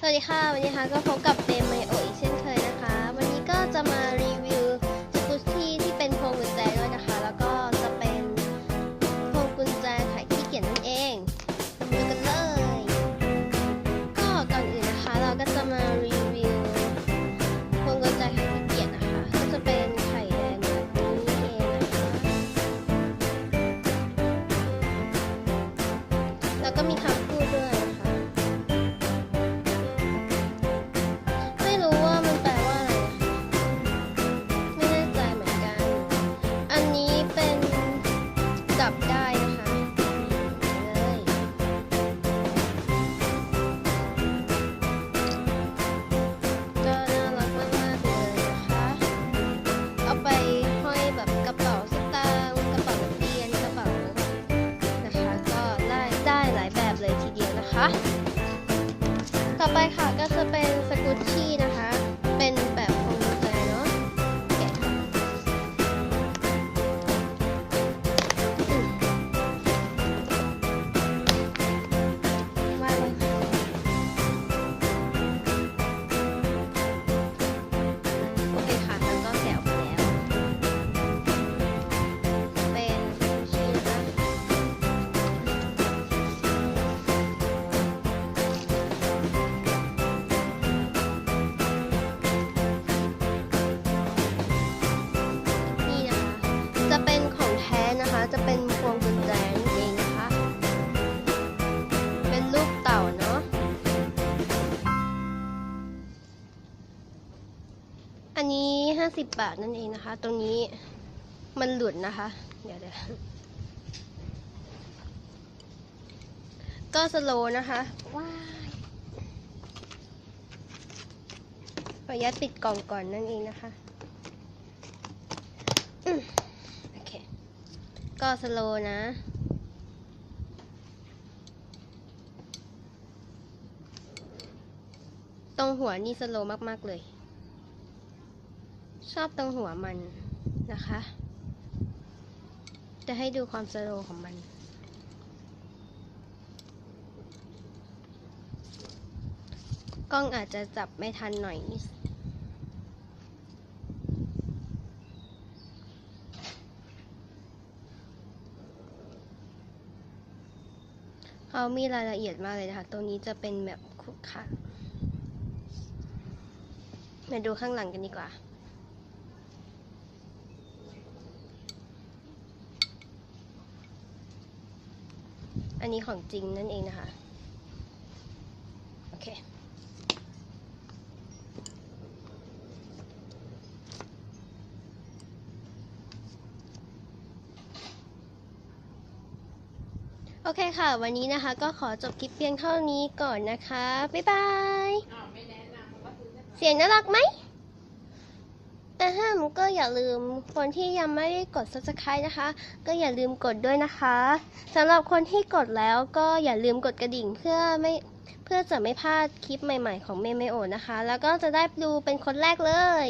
สวัสดีค่ะ วันนี้นะคะก็พบกับเบมไมโออีกเช่นเคยนะคะ วันนี้ก็จะมารีวิวสกุชชี่ที่เป็นพวงกุญแจด้วยนะคะ แล้วก็จะเป็นพวงกุญแจไขขี้เกียจนั่นเองมาดูกันเลย ก็ก่อนอื่นนะคะเราก็จะมารีวิวพวงกุญแจไขขี้เกียจนะคะ ก็จะเป็นไข่แดงแบบนี้เองนะคะแล้วก็มีคำพูดด้วย อันนี้50บบาทนั่นเองนะคะ ตรงนี้มันหลุดนะคะ เดี๋ยวเดี๋ยวก็สโลว์นะคะว้ายขออนุญาตปิดกล่องก่อนนั่นเองนะคะโอเค ก็สโลว์นะตรงหัวนี่สโลว์มาก ๆ เลย ชอบตรงหัวมันนะคะ จะให้ดูความสโลว์ของมัน กล้องอาจจะจับไม่ทันหน่อยนิดเขามีรายละเอียดมากเลยนะคะ ตรงนี้จะเป็นแบบคุกค่ะมาดูข้างหลังกันดีกว่า อันนี้ของจริงนั่นเองนะคะ โอเค โอเคค่ะ วันนี้นะคะก็ขอจบคลิปเพียงเท่านี้ก่อนนะคะ บ๊ายบาย เสียงน่ารักไหม อ่ามก็อย่าลืมคนที่ยังไม่ได้กด subscribe นะคะ ก็อย่าลืมกดด้วยนะคะสำหรับคนที่กดแล้วก็อย่าลืมกดกระดิ่งเพื่อไม่เพื่อจะไม่พลาดคลิปใหม่ ๆ ของเมเมโอนะคะ แล้วก็จะได้ดูเป็นคนแรกเลย